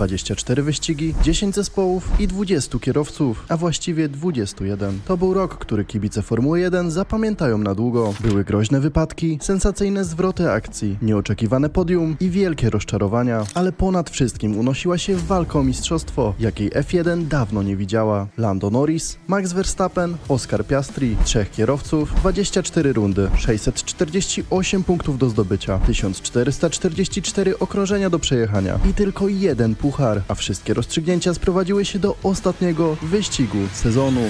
24 wyścigi, 10 zespołów i 20 kierowców, a właściwie 21. To był rok, który kibice Formuły 1 zapamiętają na długo. Były groźne wypadki, sensacyjne zwroty akcji, nieoczekiwane podium i wielkie rozczarowania, ale ponad wszystkim unosiła się walka o mistrzostwo, jakiej F1 dawno nie widziała. Lando Norris, Max Verstappen, Oscar Piastri, trzech kierowców, 24 rundy, 648 punktów do zdobycia, 1444 okrążenia do przejechania i tylko jeden puchar, a wszystkie rozstrzygnięcia sprowadziły się do ostatniego wyścigu sezonu.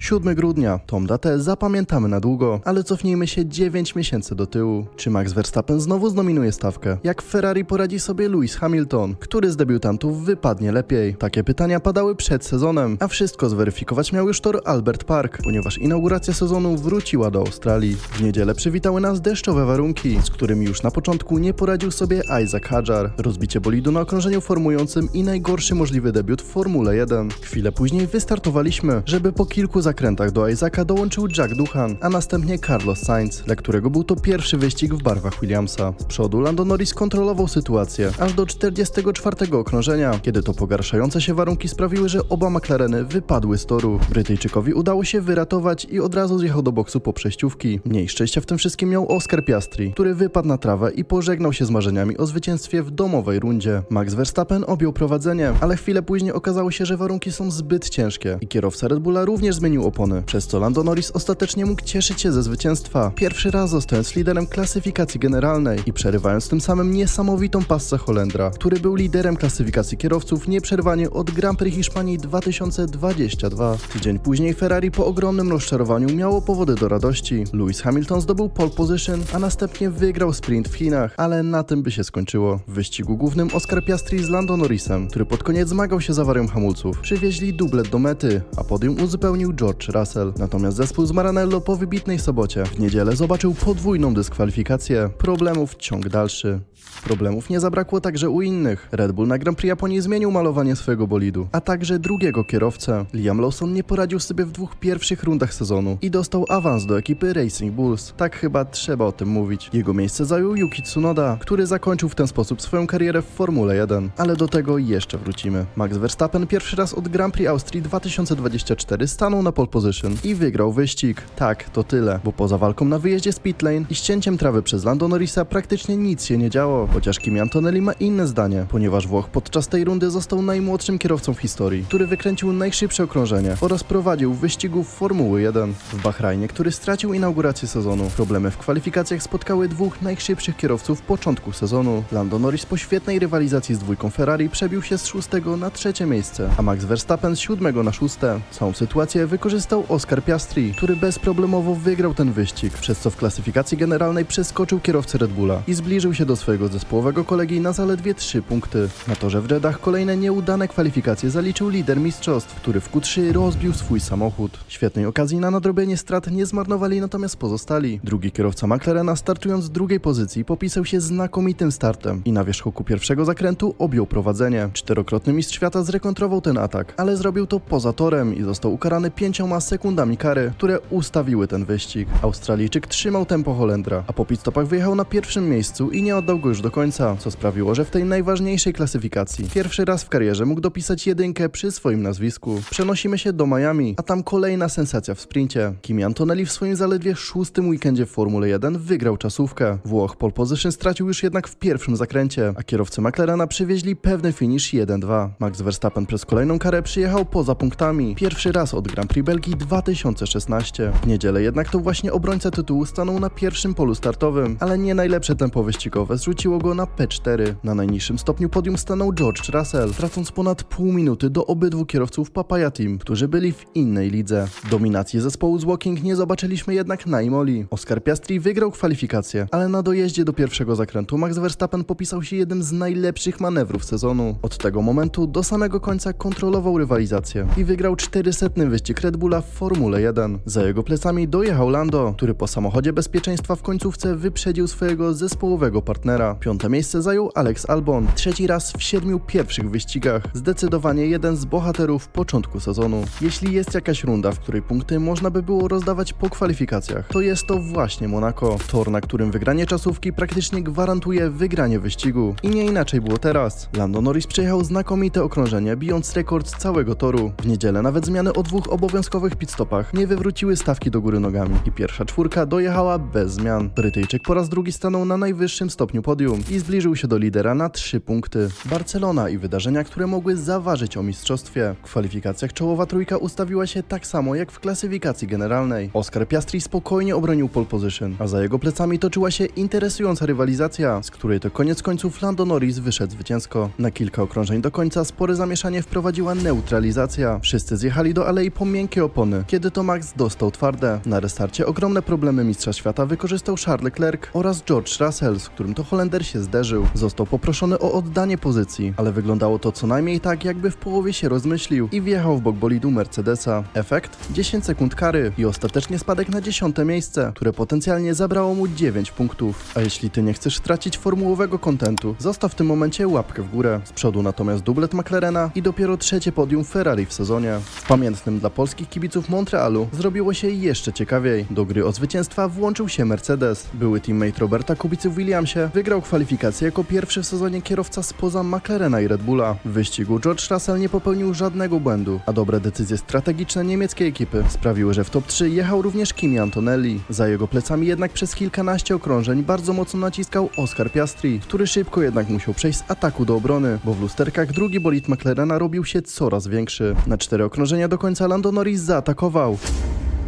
7 grudnia, tą datę zapamiętamy na długo, ale cofnijmy się 9 miesięcy do tyłu. Czy Max Verstappen znowu znominuje stawkę? Jak w Ferrari poradzi sobie Lewis Hamilton? Który z debiutantów wypadnie lepiej? Takie pytania padały przed sezonem, a wszystko zweryfikować miał już tor Albert Park, ponieważ inauguracja sezonu wróciła do Australii. W niedzielę przywitały nas deszczowe warunki, z którymi już na początku nie poradził sobie Isaac Hadjar. Rozbicie bolidu na okrążeniu formującym i najgorszy możliwy debiut w Formule 1. Chwilę później wystartowaliśmy, żeby po kilku zakrętach do Isaaca dołączył Jack Duhan, a następnie Carlos Sainz, dla którego był to pierwszy wyścig w barwach Williamsa. Z przodu Lando Norris kontrolował sytuację, aż do 44 okrążenia, kiedy to pogarszające się warunki sprawiły, że oba McLareny wypadły z toru. Brytyjczykowi udało się wyratować i od razu zjechał do boksu po przejściówki. Mniej szczęścia w tym wszystkim miał Oscar Piastri, który wypadł na trawę i pożegnał się z marzeniami o zwycięstwie w domowej rundzie. Max Verstappen objął prowadzenie, ale chwilę później okazało się, że warunki są zbyt ciężkie i kierowca Red Bulla również zmienił opony, przez co Lando Norris ostatecznie mógł cieszyć się ze zwycięstwa. Pierwszy raz zostając liderem klasyfikacji generalnej i przerywając tym samym niesamowitą passę Holendra, który był liderem klasyfikacji kierowców nieprzerwanie od Grand Prix Hiszpanii 2022. Tydzień później Ferrari po ogromnym rozczarowaniu miało powody do radości. Lewis Hamilton zdobył pole position, a następnie wygrał sprint w Chinach, ale na tym by się skończyło. W wyścigu głównym Oscar Piastri z Lando Norrisem, który pod koniec zmagał się z awarią hamulców, przywieźli dublet do mety, a podium uzupełnił George Russell. Natomiast zespół z Maranello po wybitnej sobocie w niedzielę zobaczył podwójną dyskwalifikację. Problemów ciąg dalszy. Problemów nie zabrakło także u innych. Red Bull na Grand Prix Japonii zmienił malowanie swojego bolidu, a także drugiego kierowcę. Liam Lawson nie poradził sobie w dwóch pierwszych rundach sezonu i dostał awans do ekipy Racing Bulls. Tak chyba trzeba o tym mówić. Jego miejsce zajął Yuki Tsunoda, który zakończył w ten sposób swoją karierę w Formule 1. Ale do tego jeszcze wrócimy. Max Verstappen pierwszy raz od Grand Prix Austrii 2024 stanął na pole position i wygrał wyścig. Tak, to tyle, bo poza walką na wyjeździe z pit lane i ścięciem trawy przez Lando Norrisa praktycznie nic się nie działo, chociaż Kimi Antonelli ma inne zdanie, ponieważ Włoch podczas tej rundy został najmłodszym kierowcą w historii, który wykręcił najszybsze okrążenie oraz prowadził w wyścigu w Formuły 1. W Bahrajnie, który stracił inaugurację sezonu, problemy w kwalifikacjach spotkały dwóch najszybszych kierowców początku sezonu. Lando Norris po świetnej rywalizacji z dwójką Ferrari przebił się z szóstego na trzecie miejsce, a Max Verstappen z siódmego na szóste. Całą sytuację wykorzystał Oscar Piastri, który bezproblemowo wygrał ten wyścig, przez co w klasyfikacji generalnej przeskoczył kierowcę Red Bulla i zbliżył się do swojego zespołowego kolegi na zaledwie 3 punkty. Na torze w Jeddah kolejne nieudane kwalifikacje zaliczył lider mistrzostw, który w Q3 rozbił swój samochód. Świetnej okazji na nadrobienie strat nie zmarnowali natomiast pozostali. Drugi kierowca McLarena startując z drugiej pozycji popisał się znakomitym startem i na wierzchołku pierwszego zakrętu objął prowadzenie. Czterokrotny mistrz świata zrekontrował ten atak, ale zrobił to poza torem i został ukarany pięcioma sekundami kary, które ustawiły ten wyścig. Australijczyk trzymał tempo Holendra, a po pitstopach wyjechał na pierwszym miejscu i nie oddał go już do końca, co sprawiło, że w tej najważniejszej klasyfikacji pierwszy raz w karierze mógł dopisać jedynkę przy swoim nazwisku. Przenosimy się do Miami, a tam kolejna sensacja w sprincie. Kimi Antonelli w swoim zaledwie szóstym weekendzie w Formule 1 wygrał czasówkę. Włoch pole position stracił już jednak w pierwszym zakręcie, a kierowcy McLarena przywieźli pewny finish 1-2. Max Verstappen przez kolejną karę przyjechał poza punktami. Pierwszy raz od Grand Prix Belgii 2016. W niedzielę jednak to właśnie obrońca tytułu stanął na pierwszym polu startowym, ale nie najlepsze tempo wyścigowe zrzuciło go na P4. Na najniższym stopniu podium stanął George Russell, tracąc ponad pół minuty do obydwu kierowców Papaya Team, którzy byli w innej lidze. Dominacji zespołu z Walking nie zobaczyliśmy jednak na Imoli. Oscar Piastri wygrał kwalifikację, ale na dojeździe do pierwszego zakrętu Max Verstappen popisał się jednym z najlepszych manewrów sezonu. Od tego momentu do samego końca kontrolował rywalizację i wygrał 400 wyścig Red Bulla w Formule 1. Za jego plecami dojechał Lando, który po samochodzie bezpieczeństwa w końcówce wyprzedził swojego zespołowego partnera. Piąte miejsce zajął Alex Albon, trzeci raz w siedmiu pierwszych wyścigach. Zdecydowanie jeden z bohaterów początku sezonu. Jeśli jest jakaś runda, w której punkty można by było rozdawać po kwalifikacjach, to jest to właśnie Monaco. Tor, na którym wygranie czasówki praktycznie gwarantuje wygranie wyścigu. I nie inaczej było teraz. Lando Norris przejechał znakomite okrążenie, bijąc rekord całego toru. W niedzielę nawet zmiany o dwóch obowiązkowych pitstopach nie wywróciły stawki do góry nogami i pierwsza czwórka dojechała bez zmian. Brytyjczyk po raz drugi stanął na najwyższym stopniu podium i zbliżył się do lidera na trzy punkty. Barcelona i wydarzenia, które mogły zaważyć o mistrzostwie. W kwalifikacjach czołowa trójka ustawiła się tak samo jak w klasyfikacji generalnej. Oscar Piastri spokojnie obronił pole position, a za jego plecami toczyła się interesująca rywalizacja, z której to koniec końców Lando Norris wyszedł zwycięsko. Na kilka okrążeń do końca spore zamieszanie wprowadziła neutralizacja. Wszyscy zjechali do alei po miękkie opony, kiedy to Max dostał twarde. Na restarcie ogromne problemy mistrza świata wykorzystał Charles Leclerc oraz George Russell, z którym to Holender się zderzył. Został poproszony o oddanie pozycji, ale wyglądało to co najmniej tak, jakby w połowie się rozmyślił i wjechał w bok bolidu Mercedesa. Efekt? 10 sekund kary i ostatecznie spadek na 10 miejsce, które potencjalnie zabrało mu 9 punktów. A jeśli ty nie chcesz stracić formułowego kontentu, zostaw w tym momencie łapkę w górę. Z przodu natomiast dublet McLarena i dopiero trzecie podium Ferrari w sezonie. W pamiętnym dla polskich kibiców Montrealu zrobiło się jeszcze ciekawiej. Do gry o zwycięstwa włączył się Mercedes. Były teammate Roberta Kubicy w Williamsie wygrał kwalifikację jako pierwszy w sezonie kierowca spoza McLarena i Red Bulla. W wyścigu George Russell nie popełnił żadnego błędu, a dobre decyzje strategiczne niemieckiej ekipy sprawiły, że w top 3 jechał również Kimi Antonelli. Za jego plecami jednak przez kilkanaście okrążeń bardzo mocno naciskał Oscar Piastri, który szybko jednak musiał przejść z ataku do obrony, bo w lusterkach drugi bolid McLarena robił się coraz większy. Na cztery okrążenia do końca Lando Norris zaatakował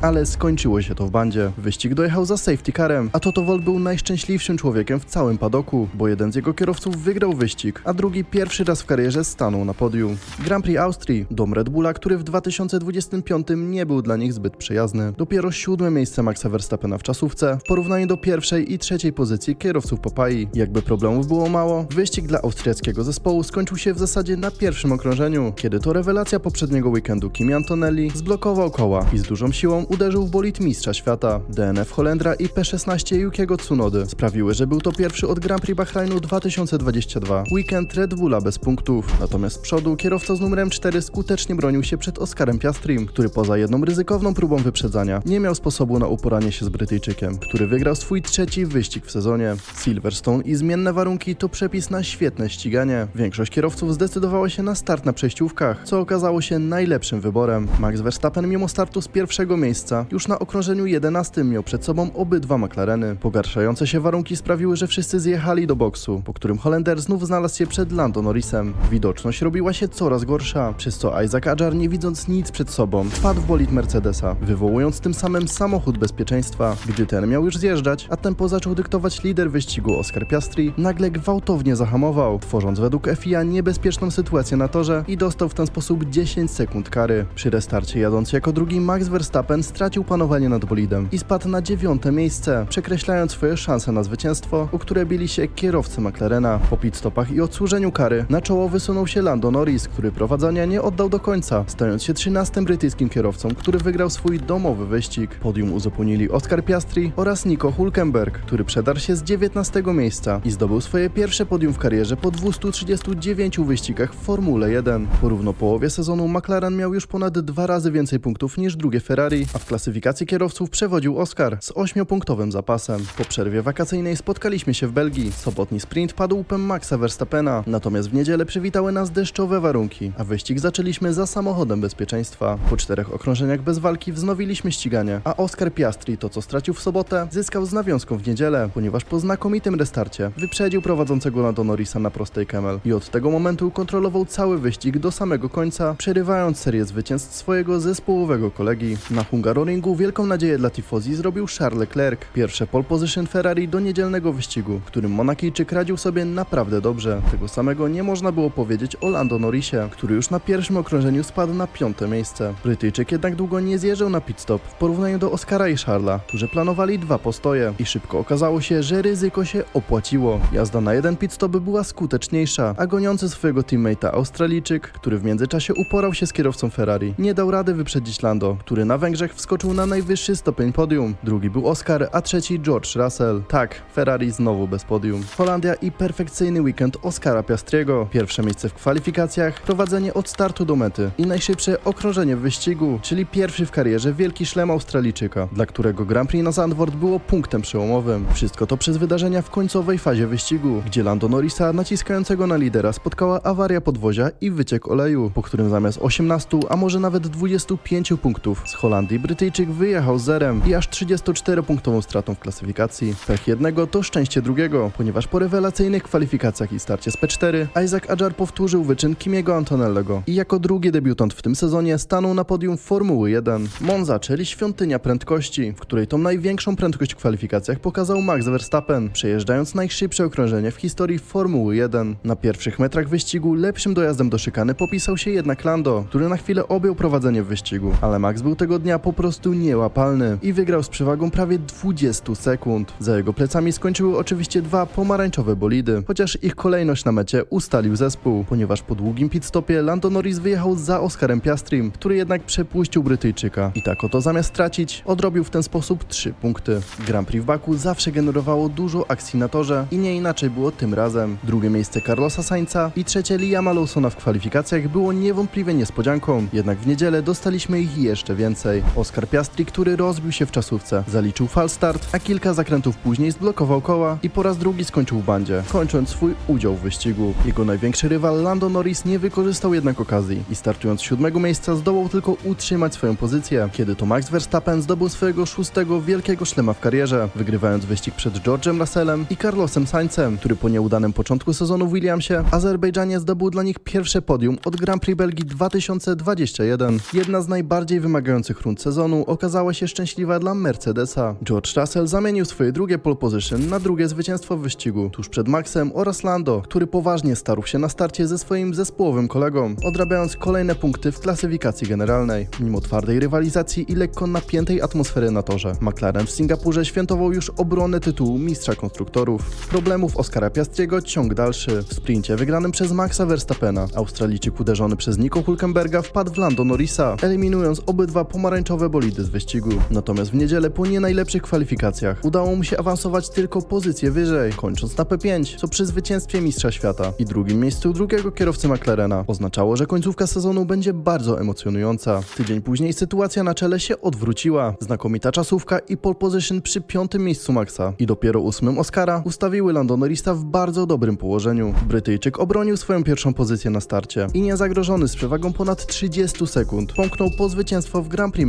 ale skończyło się to w bandzie. Wyścig dojechał za safety carem, a Toto Wolff był najszczęśliwszym człowiekiem w całym padoku, bo jeden z jego kierowców wygrał wyścig, a drugi pierwszy raz w karierze stanął na podium. Grand Prix Austrii, dom Red Bulla, który w 2025 nie był dla nich zbyt przyjazny. Dopiero siódme miejsce Maxa Verstappena w czasówce w porównaniu do pierwszej i trzeciej pozycji kierowców Papai. Jakby problemów było mało, wyścig dla austriackiego zespołu skończył się w zasadzie na pierwszym okrążeniu, kiedy to rewelacja poprzedniego weekendu Kimi Antonelli zblokował koła i z dużą siłą uderzył w bolid mistrza świata. DNF Holendra i P16 Yukiego Tsunody sprawiły, że był to pierwszy od Grand Prix Bahrainu 2022 weekend Red Bulla bez punktów. Natomiast z przodu kierowca z numerem 4 skutecznie bronił się przed Oscarem Piastrim, który poza jedną ryzykowną próbą wyprzedzania nie miał sposobu na uporanie się z Brytyjczykiem, który wygrał swój trzeci wyścig w sezonie. Silverstone i zmienne warunki to przepis na świetne ściganie. Większość kierowców zdecydowała się na start na przejściówkach, co okazało się najlepszym wyborem. Max Verstappen mimo startu z pierwszego miejsca już na okrążeniu 11 miał przed sobą obydwa McLareny. Pogarszające się warunki sprawiły, że wszyscy zjechali do boksu, po którym Holender znów znalazł się przed Lando Norrisem. Widoczność robiła się coraz gorsza, przez co Isaac Adjar nie widząc nic przed sobą, wpadł w bolid Mercedesa, wywołując tym samym samochód bezpieczeństwa. Gdy ten miał już zjeżdżać, a tempo zaczął dyktować lider wyścigu Oscar Piastri, nagle gwałtownie zahamował, tworząc według FIA niebezpieczną sytuację na torze i dostał w ten sposób 10 sekund kary. Przy restarcie jadąc jako drugi Max Verstappen stracił panowanie nad bolidem i spadł na dziewiąte miejsce, przekreślając swoje szanse na zwycięstwo, o które bili się kierowcy McLarena. Po pitstopach i odsłużeniu kary na czoło wysunął się Lando Norris, który prowadzenia nie oddał do końca, stając się 13 brytyjskim kierowcą, który wygrał swój domowy wyścig. Podium uzupełnili Oscar Piastri oraz Nico Hulkenberg, który przedarł się z 19 miejsca i zdobył swoje pierwsze podium w karierze po 239 wyścigach w Formule 1. Po równo połowie sezonu McLaren miał już ponad dwa razy więcej punktów niż drugie Ferrari, a w klasyfikacji kierowców przewodził Oscar z 8-punktowym zapasem. Po przerwie wakacyjnej spotkaliśmy się w Belgii. Sobotni sprint padł łupem Maxa Verstappena, natomiast w niedzielę przywitały nas deszczowe warunki, a wyścig zaczęliśmy za samochodem bezpieczeństwa. Po czterech okrążeniach bez walki wznowiliśmy ściganie, a Oscar Piastri to co stracił w sobotę zyskał z nawiązką w niedzielę, ponieważ po znakomitym restarcie wyprzedził prowadzącego Lando Norrisa na prostej Kemel i od tego momentu kontrolował cały wyścig do samego końca, przerywając serię zwycięstw swojego zespołowego kolegi. Na humor Hungaroringu wielką nadzieję dla Tifosi zrobił Charles Leclerc. Pierwsze pole position Ferrari do niedzielnego wyścigu, którym Monakijczyk radził sobie naprawdę dobrze. Tego samego nie można było powiedzieć o Lando Norrisie, który już na pierwszym okrążeniu spadł na piąte miejsce. Brytyjczyk jednak długo nie zjeżdżał na pit stop w porównaniu do Oscara i Charlesa, którzy planowali dwa postoje i szybko okazało się, że ryzyko się opłaciło. Jazda na jeden pit stop była skuteczniejsza, a goniący swojego teammate'a Australijczyk, który w międzyczasie uporał się z kierowcą Ferrari, nie dał rady wyprzedzić Lando, który na Węgrzech wskoczył na najwyższy stopień podium. Drugi był Oscar, a trzeci George Russell. Tak, Ferrari znowu bez podium. Holandia i perfekcyjny weekend Oscara Piastriego. Pierwsze miejsce w kwalifikacjach, prowadzenie od startu do mety i najszybsze okrążenie w wyścigu, czyli pierwszy w karierze wielki szlem Australijczyka, dla którego Grand Prix na Zandvoort było punktem przełomowym. Wszystko to przez wydarzenia w końcowej fazie wyścigu, gdzie Lando Norrisa naciskającego na lidera spotkała awaria podwozia i wyciek oleju, po którym zamiast 18, a może nawet 25 punktów z Holandii Brytyjczyk wyjechał zerem i aż 34-punktową stratą w klasyfikacji. Pech jednego to szczęście drugiego, ponieważ po rewelacyjnych kwalifikacjach i starcie z P4 Isaac Adjar powtórzył wyczyn Kimiego Antonellego i jako drugi debiutant w tym sezonie stanął na podium Formuły 1. Monza, czyli świątynia prędkości, w której tą największą prędkość w kwalifikacjach pokazał Max Verstappen, przejeżdżając najszybsze okrążenie w historii Formuły 1. Na pierwszych metrach wyścigu lepszym dojazdem do szykany popisał się jednak Lando, który na chwilę objął prowadzenie w wyścigu, ale Max był tego dnia po prostu niełapalny i wygrał z przewagą prawie 20 sekund. Za jego plecami skończyły oczywiście dwa pomarańczowe bolidy, chociaż ich kolejność na mecie ustalił zespół, ponieważ po długim pitstopie Lando Norris wyjechał za Oscarem Piastrim, który jednak przepuścił Brytyjczyka i tak oto zamiast tracić, odrobił w ten sposób 3 punkty. Grand Prix w Baku zawsze generowało dużo akcji na torze i nie inaczej było tym razem. Drugie miejsce Carlosa Sainza i trzecie Liama Lawsona w kwalifikacjach było niewątpliwie niespodzianką, jednak w niedzielę dostaliśmy ich jeszcze więcej. Oscar Piastri, który rozbił się w czasówce, zaliczył falstart, a kilka zakrętów później zblokował koła i po raz drugi skończył w bandzie, kończąc swój udział w wyścigu. Jego największy rywal Lando Norris nie wykorzystał jednak okazji i startując z siódmego miejsca zdołał tylko utrzymać swoją pozycję, kiedy to Max Verstappen zdobył swojego szóstego wielkiego szlema w karierze, wygrywając wyścig przed George'em Russellem i Carlosem Sainzem, który po nieudanym początku sezonu w Williamsie Azerbejdżanie zdobył dla nich pierwsze podium od Grand Prix Belgii 2021. Jedna z najbardziej wymagających rund sezonu okazała się szczęśliwa dla Mercedesa. George Russell zamienił swoje drugie pole position na drugie zwycięstwo w wyścigu, tuż przed Maxem oraz Lando, który poważnie starł się na starcie ze swoim zespołowym kolegą, odrabiając kolejne punkty w klasyfikacji generalnej. Mimo twardej rywalizacji i lekko napiętej atmosfery na torze, McLaren w Singapurze świętował już obronę tytułu mistrza konstruktorów. Problemów Oscara Piastriego ciąg dalszy. W sprincie wygranym przez Maxa Verstappena, Australijczyk uderzony przez Nico Hulkenberga wpadł w Lando Norrisa, eliminując obydwa pomarańczowe bolidy z wyścigu. Natomiast w niedzielę po nie najlepszych kwalifikacjach udało mu się awansować tylko pozycję wyżej, kończąc na P5, co przy zwycięstwie mistrza świata i drugim miejscu drugiego kierowcy McLarena oznaczało, że końcówka sezonu będzie bardzo emocjonująca. Tydzień później sytuacja na czele się odwróciła. Znakomita czasówka i pole position przy piątym miejscu Maxa i dopiero ósmym Oscara ustawiły Lando Norrisa w bardzo dobrym położeniu. Brytyjczyk obronił swoją pierwszą pozycję na starcie i niezagrożony z przewagą ponad 30 sekund pomknął po zwycięstwo w Grand Prix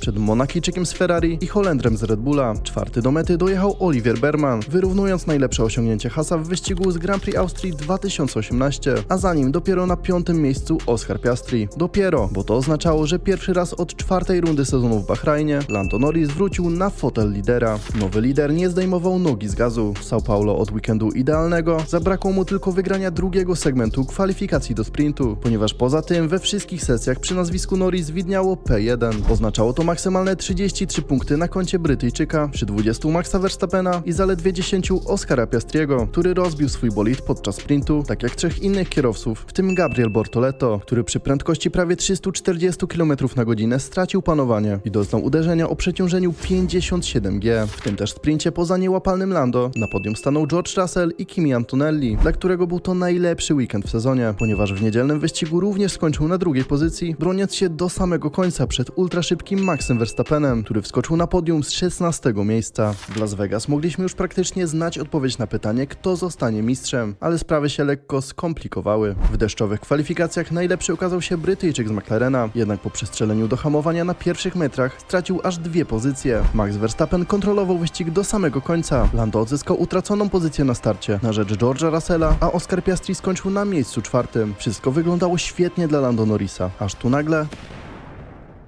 przed Monakijczykiem z Ferrari i Holendrem z Red Bulla. Czwarty do mety dojechał Olivier Berman, wyrównując najlepsze osiągnięcie Hasa w wyścigu z Grand Prix Austrii 2018, a za nim dopiero na piątym miejscu Oscar Piastri. Dopiero, bo to oznaczało, że pierwszy raz od czwartej rundy sezonu w Bahrajnie Lando Norris wrócił na fotel lidera. Nowy lider nie zdejmował nogi z gazu. W São Paulo od weekendu idealnego zabrakło mu tylko wygrania drugiego segmentu kwalifikacji do sprintu, ponieważ poza tym we wszystkich sesjach przy nazwisku Norris widniało P1. Oznaczało to maksymalne 33 punkty na koncie Brytyjczyka przy 20 Maxa Verstappena i zaledwie 10 Oscara Piastriego, który rozbił swój bolid podczas sprintu, tak jak trzech innych kierowców, w tym Gabriel Bortoleto, który przy prędkości prawie 340 km na godzinę stracił panowanie i doznał uderzenia o przeciążeniu 57 G. W tym też sprincie poza niełapalnym Lando na podium stanął George Russell i Kimi Antonelli, dla którego był to najlepszy weekend w sezonie, ponieważ w niedzielnym wyścigu również skończył na drugiej pozycji, broniąc się do samego końca przed ultraszybkim Maxem Verstappenem, który wskoczył na podium z 16 miejsca. W Las Vegas mogliśmy już praktycznie znać odpowiedź na pytanie, kto zostanie mistrzem, ale sprawy się lekko skomplikowały. W deszczowych kwalifikacjach najlepszy okazał się Brytyjczyk z McLarena, jednak po przestrzeleniu do hamowania na pierwszych metrach stracił aż dwie pozycje. Max Verstappen kontrolował wyścig do samego końca. Lando odzyskał utraconą pozycję na starcie na rzecz George'a Russella, a Oscar Piastri skończył na miejscu czwartym. Wszystko wyglądało świetnie dla Lando Norrisa, aż tu nagle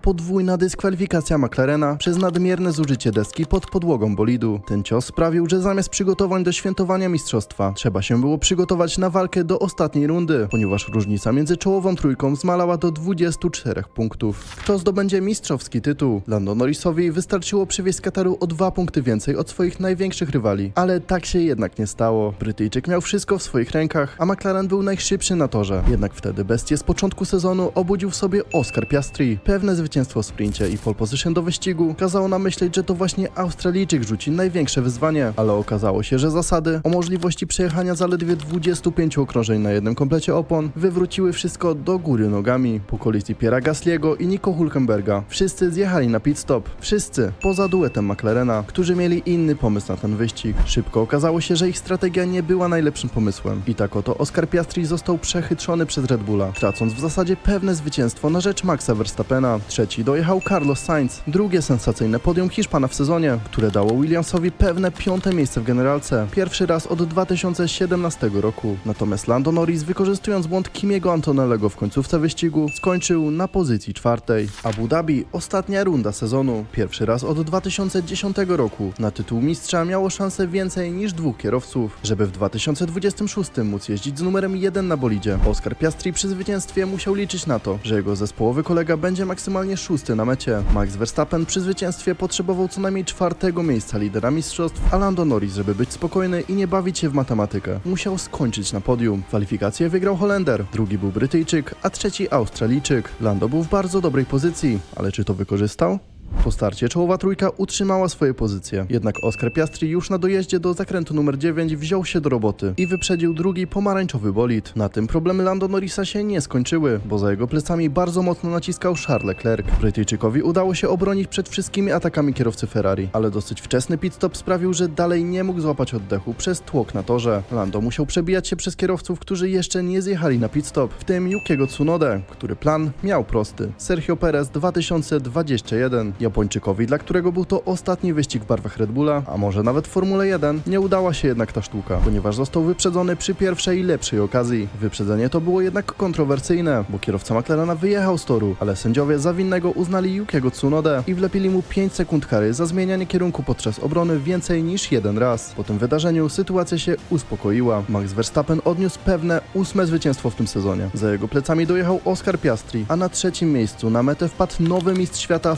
podwójna dyskwalifikacja McLarena przez nadmierne zużycie deski pod podłogą bolidu. Ten cios sprawił, że zamiast przygotowań do świętowania mistrzostwa, trzeba się było przygotować na walkę do ostatniej rundy, ponieważ różnica między czołową trójką zmalała do 24 punktów. Kto zdobędzie mistrzowski tytuł? Lando Norrisowi wystarczyło przywieźć z Kataru o dwa punkty więcej od swoich największych rywali, ale tak się jednak nie stało. Brytyjczyk miał wszystko w swoich rękach, a McLaren był najszybszy na torze. Jednak wtedy bestię z początku sezonu obudził w sobie Oscar Piastri. Pewne zwycięstwo w sprincie i pole position do wyścigu kazało nam myśleć, że to właśnie Australijczyk rzuci największe wyzwanie, ale okazało się, że zasady o możliwości przejechania zaledwie 25 okrążeń na jednym komplecie opon wywróciły wszystko do góry nogami. Po kolizji Piera Gasliego i Nico Hulkenberga wszyscy zjechali na pit stop. Wszyscy, poza duetem McLarena, którzy mieli inny pomysł na ten wyścig. Szybko okazało się, że ich strategia nie była najlepszym pomysłem. I tak oto Oscar Piastri został przechytrzony przez Red Bulla, tracąc w zasadzie pewne zwycięstwo na rzecz Maxa Verstappena. Trzeci dojechał Carlos Sainz. Drugie sensacyjne podium Hiszpana w sezonie, które dało Williamsowi pewne piąte miejsce w generalce. Pierwszy raz od 2017 roku. Natomiast Lando Norris, wykorzystując błąd Kimiego Antonellego w końcówce wyścigu, skończył na pozycji czwartej. Abu Dhabi, ostatnia runda sezonu. Pierwszy raz od 2010 roku. Na tytuł mistrza miało szansę więcej niż dwóch kierowców. Żeby w 2026 móc jeździć z numerem 1 na bolidzie, Oscar Piastri przy zwycięstwie musiał liczyć na to, że jego zespołowy kolega będzie maksymalnie szósty na mecie. Max Verstappen przy zwycięstwie potrzebował co najmniej czwartego miejsca lidera mistrzostw, a Lando Norris, żeby być spokojny i nie bawić się w matematykę, musiał skończyć na podium. Kwalifikację wygrał Holender, drugi był Brytyjczyk, a trzeci Australijczyk. Lando był w bardzo dobrej pozycji, ale czy to wykorzystał? Po starcie czołowa trójka utrzymała swoje pozycje, jednak Oscar Piastri już na dojeździe do zakrętu numer 9 wziął się do roboty i wyprzedził drugi pomarańczowy bolid. Na tym problemy Lando Norrisa się nie skończyły, bo za jego plecami bardzo mocno naciskał Charles Leclerc. Brytyjczykowi udało się obronić przed wszystkimi atakami kierowcy Ferrari, ale dosyć wczesny pit stop sprawił, że dalej nie mógł złapać oddechu przez tłok na torze. Lando musiał przebijać się przez kierowców, którzy jeszcze nie zjechali na pit stop, w tym Yukiego Tsunodę, który plan miał prosty. Sergio Perez 2021. Japończykowi, dla którego był to ostatni wyścig w barwach Red Bulla, a może nawet w Formule 1, nie udała się jednak ta sztuka, ponieważ został wyprzedzony przy pierwszej lepszej okazji. Wyprzedzenie to było jednak kontrowersyjne, bo kierowca McLarena wyjechał z toru, ale sędziowie za winnego uznali Yukiego Tsunodę i wlepili mu 5 sekund kary za zmienianie kierunku podczas obrony więcej niż jeden raz. Po tym wydarzeniu sytuacja się uspokoiła. Max Verstappen odniósł pewne ósme zwycięstwo w tym sezonie. Za jego plecami dojechał Oscar Piastri, a na trzecim miejscu na metę wpadł nowy mistrz świata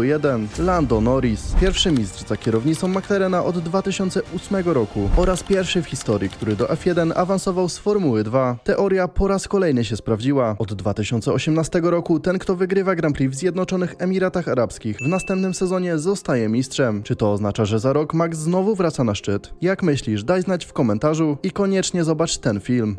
Formuły 1, Lando Norris. Pierwszy mistrz za kierownicą McLarena od 2008 roku oraz pierwszy w historii, który do F1 awansował z Formuły 2. Teoria po raz kolejny się sprawdziła. Od 2018 roku ten, kto wygrywa Grand Prix w Zjednoczonych Emiratach Arabskich, w następnym sezonie zostaje mistrzem. Czy to oznacza, że za rok Max znowu wraca na szczyt? Jak myślisz? Daj znać w komentarzu i koniecznie zobacz ten film.